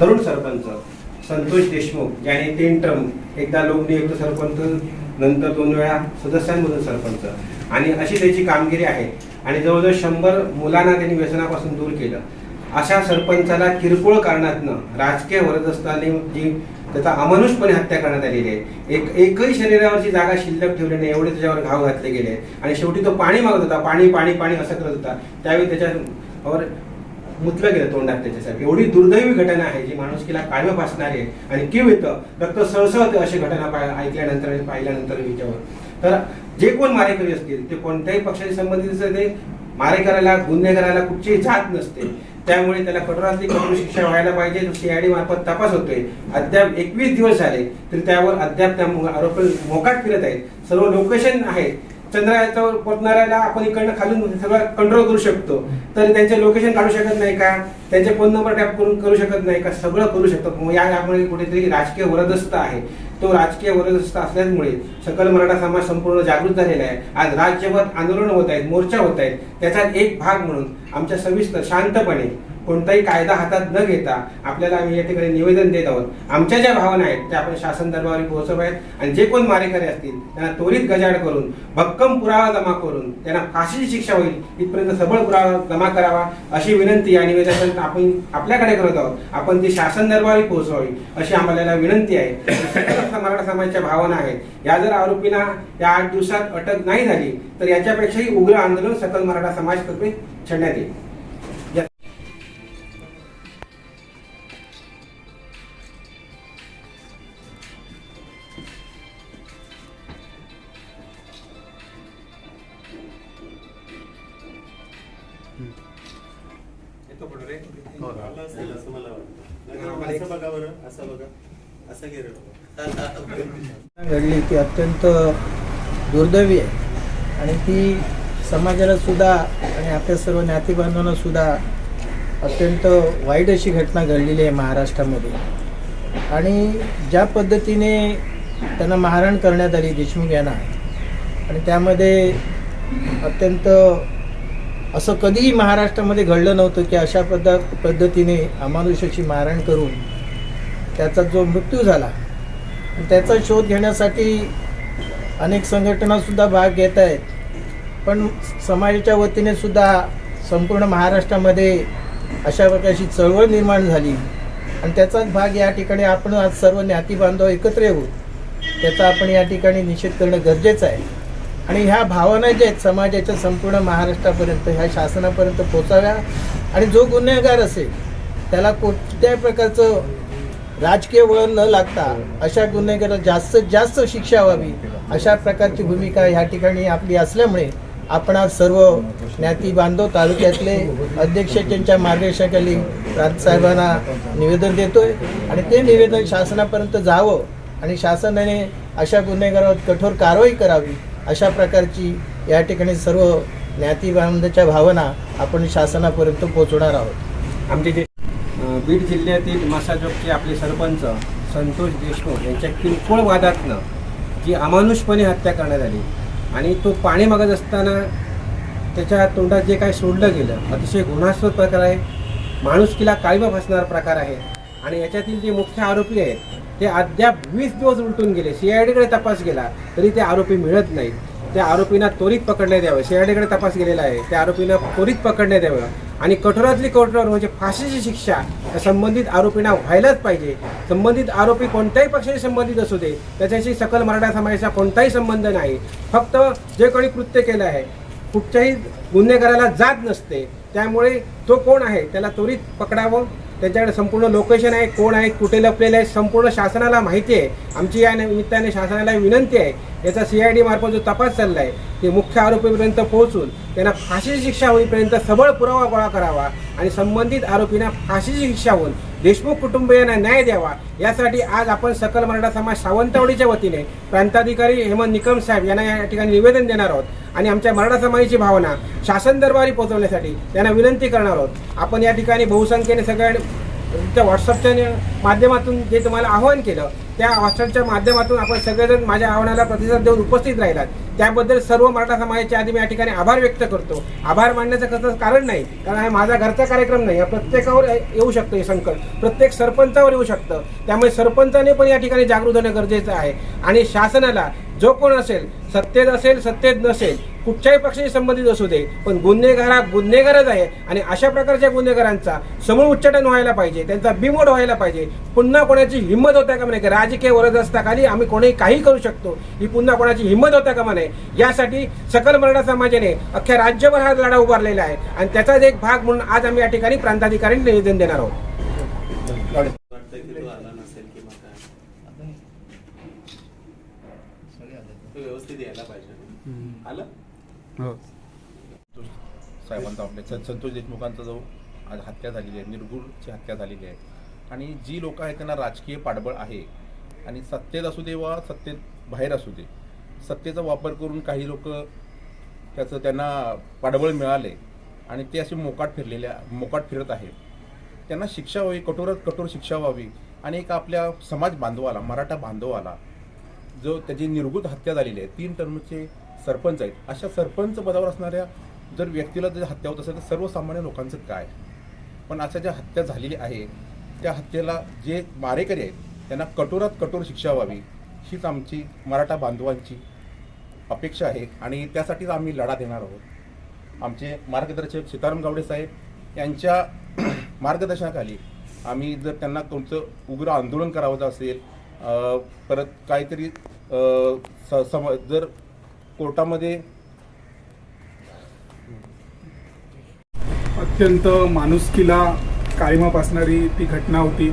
तरुण सरपंच संतोष देशमुख ज्याने तीन टर्म एकदा लोकनियुक्त सरपंच नंतर दोन वेळा सदस्यांमधून सरपंच. आणि अशी त्याची कामगिरी आहे. आणि जवळजवळ शंभर मुलांना त्यांनी व्यसनापासून दूर केलं. अशा सरपंचाला किरकोळ कारणातनं राजकीय वरदस्ताने जी त्याचा अमानुषपणे हत्या करण्यात आलेली आहे. एक एकही शरीरावरची जागा शिल्लक ठेवली नाही. एवढे त्याच्यावर घाव घातले गेले. आणि शेवटी तो पाणी मागत होता. पाणी पाणी पाणी असं करत होता. त्यावेळी त्याच्यावर मुतलं गेलं तोंडात त्याच्यासाठी एवढी दुर्दैवी घटना आहे जी माणुसकीला काळवं फासणारी आहे. आणि किव येतं रक्त सळसळतं अशी घटना ऐकल्यानंतर पाहिल्यानंतर हिच्यावर. तर जे कोण मारेकरी असतील ते कोणत्याही पक्षाशी संबंधित ते मारेकऱ्याला गुन्हेगाराला कुठचीही जात नसते. त्यामुळे त्याला कठोरातली कठोर शिक्षा व्हायला पाहिजे. तो सीआयडी मार्फत तपास होतोय. अद्याप एकवीस दिवस झाले तरी त्यावर अद्याप त्या आरोपी मोकाट फिरत आहेत. सर्व लोकेशन आहेत. चंद्रायाच्यावर पोचणाऱ्याला आपण इकडनं खालून सगळं कंट्रोल करू शकतो. तर त्यांचे लोकेशन काढू शकत नाही का? त्यांचे फोन नंबर टॅप करून करू शकत नाही का? सगळं करू शकतो. मग या यामुळे कुठेतरी राजकीय वरदस्त आहे. तो राजकीय वरदस्त असल्यामुळे सकल मराठा समाज संपूर्ण जागृत झालेला आहे. आज राज्यभर आंदोलन होत आहेत मोर्चा होत आहेत. त्याचा एक भाग म्हणून आमच्या सविस्तर शांतपणे कोणताही कायदा हातात न घेता आपल्याला आम्ही या ठिकाणी निवेदन देत आहोत. आमच्या ज्या भावना आहेत त्या आपण शासन दरबारी पोहोचव आहेत आणि जे कोण मारेकरी असतील त्यांना त्वरित गजाड करून भक्कम पुरावा जमा करून त्यांना फाशीची शिक्षा होईल इथपर्यंत सबळ पुरावा जमा करावा अशी विनंती या निवेदनापर्यंत आपण आपल्याकडे करत आहोत. आपण ती शासन दरबारी पोहोचवावी अशी आम्हाला विनंती आहे. मराठा समाजाच्या भावना आहेत. या जर आरोपींना या आठ दिवसात अटक नाही झाली तर याच्यापेक्षाही उग्र आंदोलन सकल मराठा समाजतर्फे छेडण्यात येईल. येतो पुढे रे. आलं असेल असं मला वाटतं. हा, असं बघा बरं असं बघा. असं. घडली ती अत्यंत दुर्दैवी आहे. आणि ती समाजाला सुद्धा आणि आपल्या सर्व ज्ञातीबांधवांना सुद्धा अत्यंत वाईट अशी घटना घडलेली आहे महाराष्ट्रामध्ये. आणि ज्या पद्धतीने त्यांना मारहाण करण्यात आली देशमुख यांना आणि त्यामध्ये अत्यंत असं कधीही महाराष्ट्रामध्ये घडलं नव्हतं की अशा पद्ध पद्धतीने अमानुषाची मारण करून त्याचा जो मृत्यू झाला त्याचा शोध घेण्यासाठी अनेक संघटनासुद्धा भाग घेत आहेत. पण समाजाच्या वतीने सुद्धा संपूर्ण महाराष्ट्रामध्ये अशा प्रकारची चळवळ निर्माण झाली. आणि त्याचाच भाग या ठिकाणी आपण आज सर्व ज्ञाती बांधव एकत्र येऊ. त्याचा आपण या ठिकाणी निषेध करणं गरजेचं आहे. आणि ह्या भावना ज्या आहेत समाजाच्या संपूर्ण महाराष्ट्रापर्यंत ह्या शासनापर्यंत पोचाव्या. आणि जो गुन्हेगार असेल त्याला कोणत्याही प्रकारचं राजकीय वळण न लागता अशा गुन्हेगाराला जास्तीत जास्त शिक्षा व्हावी अशा प्रकारची भूमिका ह्या ठिकाणी आपली असल्यामुळे आपण आज सर्व ज्ञाती बांधव तालुक्यातले अध्यक्ष त्यांच्या मार्गदर्शनाखाली प्रांत साहेबांना निवेदन देतोय. आणि ते निवेदन शासनापर्यंत जावं आणि शासनाने अशा गुन्हेगारावर कठोर कारवाई करावी. अशा प्रकारची या ठिकाणी सर्व ज्ञातीबांधच्या भावना आपण शासनापर्यंत पोहोचवणार आहोत. आमचे जे बीड जिल्ह्यातील मसाजोगचे आपले सरपंच संतोष देशमुख यांच्या किरकोळ वादातनं जी अमानुषपणे हत्या करण्यात आली आणि तो पाणी मागत असताना त्याच्या तोंडात जे काय सोडलं गेलं अतिशय गुन्हास्पद प्रकार आहे. माणुसकीला काळीबा फसणारा प्रकार आहे. आणि याच्यातील जे मुख्य आरोपी आहेत ते अद्याप वीस दिवस उलटून गेले. सीआयडीकडे तपास गेला तरी ते आरोपी मिळत नाहीत. त्या आरोपींना त्वरित पकडण्यात यावं. सीआयडीकडे तपास गेलेला आहे. त्या आरोपींना त्वरित पकडण्यात यावं. आणि कठोरातली कठोर म्हणजे फाशीची शिक्षा त्या संबंधित आरोपींना व्हायलाच पाहिजे. संबंधित आरोपी कोणत्याही पक्षाशी संबंधित असू दे त्याच्याशी सकल मराठा समाजाचा कोणताही संबंध नाही. फक्त जे कोणी कृत्य केलं आहे कुठच्याही गुन्हेगाराला जात नसते. त्यामुळे तो कोण आहे त्याला त्वरित पकडावं त्याच्याकडे संपूर्ण लोकेशन आहे कोण आहे कुठे लपलेले आहे संपूर्ण शासनाला माहिती आहे. आमची या निमित्ताने शासनाला विनंती आहे. याचा सी आय डी मार्फत जो तपास चालला आहे ते मुख्य आरोपीपर्यंत पोहोचून त्यांना फाशीची शिक्षा होईपर्यंत सबळ पुरावा गोळा करावा आणि संबंधित आरोपींना फाशीची शिक्षा होऊन देशमुख कुटुंबियांना न्याय द्यावा. यासाठी आज आपण सकल मराठा समाज सावंतवाडीच्या वतीने प्रांताधिकारी हेमंत निकम साहेब यांना या ठिकाणी निवेदन देणार आहोत आणि आमच्या मराठा समाजाची भावना शासन दरबारी पोहोचवण्यासाठी त्यांना विनंती करणार आहोत. आपण या ठिकाणी बहुसंख्येने सगळ्या त्या व्हॉट्सअपच्या माध्यमातून जे तुम्हाला आवाहन केलं त्या हॉस्टेलच्या माध्यमातून आपण सगळेजण माझ्या आव्हानाला प्रतिसाद देऊन उपस्थित राहिलात. त्याबद्दल सर्व मराठा समाजाच्या आधी मी या ठिकाणी आभार व्यक्त करतो. आभार मानण्याचं कसं कारण नाही. कारण हा माझा घरचा कार्यक्रम नाही. हा प्रत्येकावर येऊ शकतं हे संकट. प्रत्येक सरपंचावर येऊ शकतं. त्यामुळे सरपंचाने पण या ठिकाणी जागृत होणं गरजेचं आहे. आणि शासनाला जो कोण असेल सत्तेत असेल सत्तेत नसेल कुठच्याही पक्षाशी संबंधित असू दे पण गुन्हेगार हा गुन्हेगारच आहे आणि अशा प्रकारच्या गुन्हेगारांचा समूळ उच्चाटन व्हायला पाहिजे त्यांचा बिमोड व्हायला पाहिजे. पुन्हा कोणाची हिंमत होता कामा म्हणे राजकीय वरद असता खाली आम्ही कोणी काही करू शकतो ही पुन्हा कोणाची हिंमत होता का नये. यासाठी सकल मराठा समाजाने अख्ख्या राज्यभर हा लढा उभारलेला आहे आणि त्याचाच एक भाग म्हणून आज आम्ही या ठिकाणी प्रांताधिकारी निवेदन देणार आहोत वाटतं की तो आला नसेल किंवा काय तो व्यवस्थित यायला आलं? साहेबांचा आपल्या संतोष देशमुखांचा जो आज हत्या झालेली आहे. निर्गुणची हत्या झालेली आहे. आणि जी लोक आहेत त्यांना राजकीय पाठबळ आहे. आणि सत्तेत असू दे वा सत्तेत बाहेर असू दे सत्तेचा वापर करून काही लोक त्याचं त्यांना पाठबळ मिळाले आणि ते असे मोकाट फिरलेले मोकाट फिरत आहेत. त्यांना शिक्षा व्हावी कठोरात कठोर शिक्षा व्हावी आणि एक आपल्या समाज बांधवाला मराठा बांधवाला जो त्याची निर्गुत हत्या झालेली आहे. तीन टर्मचे सरपंच आहेत. अशा सरपंच पदावर असणाऱ्या जर व्यक्तीला जर हत्या होत असेल तर सर्वसामान्य लोकांचं काय? पण अशा ज्या हत्या झालेली आहे त्या हत्येला जे मारेकरी आहेत त्यांना कठोरात कठोर शिक्षा व्हावी हीच आमची मराठा बांधवांची अपेक्षा आहे. आणि त्यासाठीच आम्ही लढा देणार आहोत. आमचे मार्गदर्शक सीताराम गावडे साहेब यांच्या मार्गदर्शनाखाली आम्ही जर त्यांना कोणतं उग्र आंदोलन करावं असेल परत काहीतरी स- सम जर कोर्टामध्ये अत्यंत माणुसकीला काळीमाप असणारी ती घटना होती.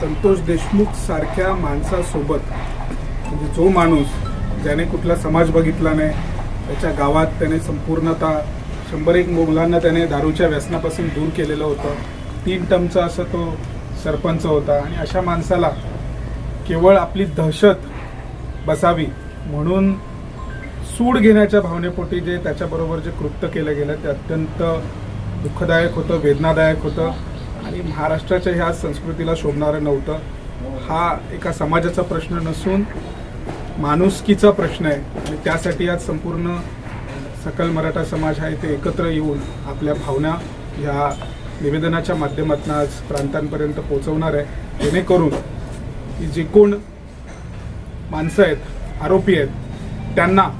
संतोष देशमुख सारख्या माणसासोबत म्हणजे जो माणूस ज्याने कुठला समाज बघितला नाही त्याच्या गावात त्याने संपूर्णतः शंभर एक मुलांना त्याने दारूच्या व्यसनापासून दूर केलेलं होतं. तीन टमचा असं तो सरपंच होता आणि अशा माणसाला केवळ आपली दहशत बसावी म्हणून सूड घेण्याच्या भावनेपोटी जे त्याच्याबरोबर जे कृत्य केलं गेलं ते अत्यंत दुःखदायक होतं वेदनादायक होतं. आणि महाराष्ट्राच्या ह्या संस्कृतीला शोभणारं नव्हतं. हा एका समाजाचा प्रश्न नसून माणुसकीचा प्रश्न आहे. आणि त्यासाठी आज संपूर्ण सकल मराठा समाज हा इथे एकत्र येऊन आपल्या भावना ह्या निवेदनाच्या माध्यमातून आज प्रांतांपर्यंत पोहोचवणार आहे. जेणेकरून की जे कोण माणसं आहेत आरोपी आहेत त्यांना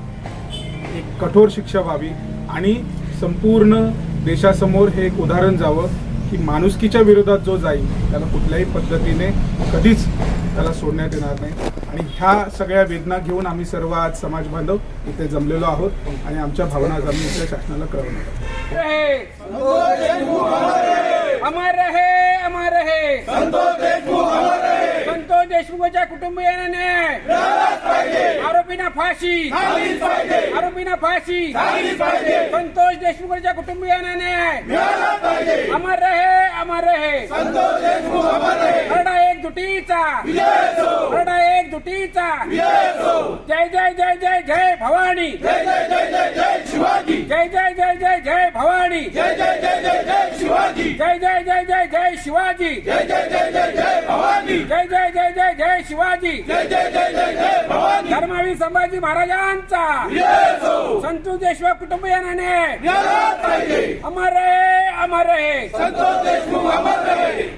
कठोर शिक्षा व्हावी आणि संपूर्ण देशासमोर हे एक उदाहरण जावं की माणुसकीच्या विरोधात जो जाईल त्याला कुठल्याही पद्धतीने कधीच त्याला सोडण्यात येणार नाही. आणि ह्या सगळ्या वेदना घेऊन आम्ही सर्व आज समाज बांधव इथे जमलेलो आहोत आणि आमच्या भावना आज आम्ही इथल्या शासनाला कळवणार आहोत रहे अमर रहे अमर रहे संतोष देशमुख अमर रहे संतोष देशमुखच्या कुटुंबियांना आरोपींना फाशी. आरोपींना फाशी. संतोष देशमुखच्या कुटुंबियांना. अमर रहे अमर रहे. संतोष देशमुख अमर रहे. एक दुटीचा हरडा एक दुटीचा जय जय जय जय जय भवानी जय जय जय जय जय शिवाजी जय जय जय जय जय भवानी जय जय जय जय जय शिवाजी जय जय जय जय जय शिवाजी जय जय जय जय जय भवानी जय जय जय जय जय शिवाजी जय जय जय जय जय भवानी धर्मवीर संभाजी महाराजांचा संतोष देशमुख कुटुंबियांना अमर रहे अमर रहे संतोष देशमुख अमर रहे